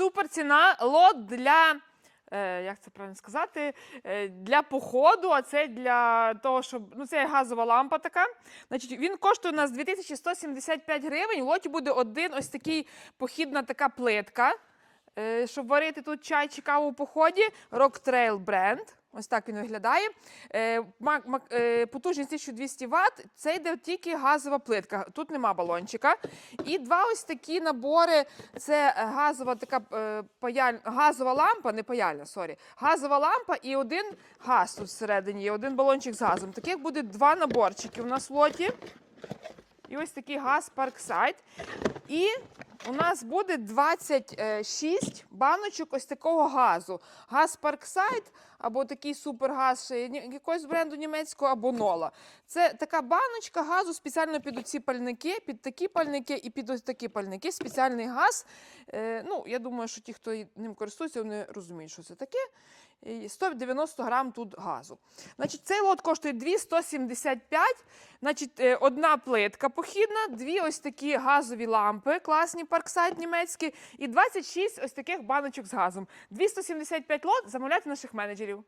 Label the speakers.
Speaker 1: супер ціна лот для. е, Як це правильно сказати? Е, Для походу, а це для того, щоб. Ну, це газова лампа така. Значить, він коштує у нас 2175 гривень. В лоті буде один ось такий похідна така плитка. Е, Щоб варити тут чай чи каву у поході. Rock Trail бренд. Ось так він виглядає. Е, е, Потужність 1200 Вт. Це йде тільки газова плитка. Тут нема балончика. І два ось такі набори. Це газова така е, паяль... газова лампа, не паяльна, сорі. Газова лампа і один газ тут всередині, є один балончик з газом. Таких буде два наборчики у нас в лоті. І ось такий газ Parkside. І у нас буде 26 баночок ось такого газу. Газ Parkside або такий супергаз якогось бренду німецького, або Нола. Це така баночка газу спеціально під оці пальники, під такі пальники і під ось такі пальники. Спеціальний газ. Е, ну, я думаю, що ті, хто ним користується, вони розуміють, що це таке. І 190 грам тут газу. Значить, цей лот коштує 275. Значить, е, одна плитка похідна, дві ось такі газові лампи, класні парксайд німецькі, і 26 ось таких баночок з газом. 275 лот замовляйте наших менеджерів.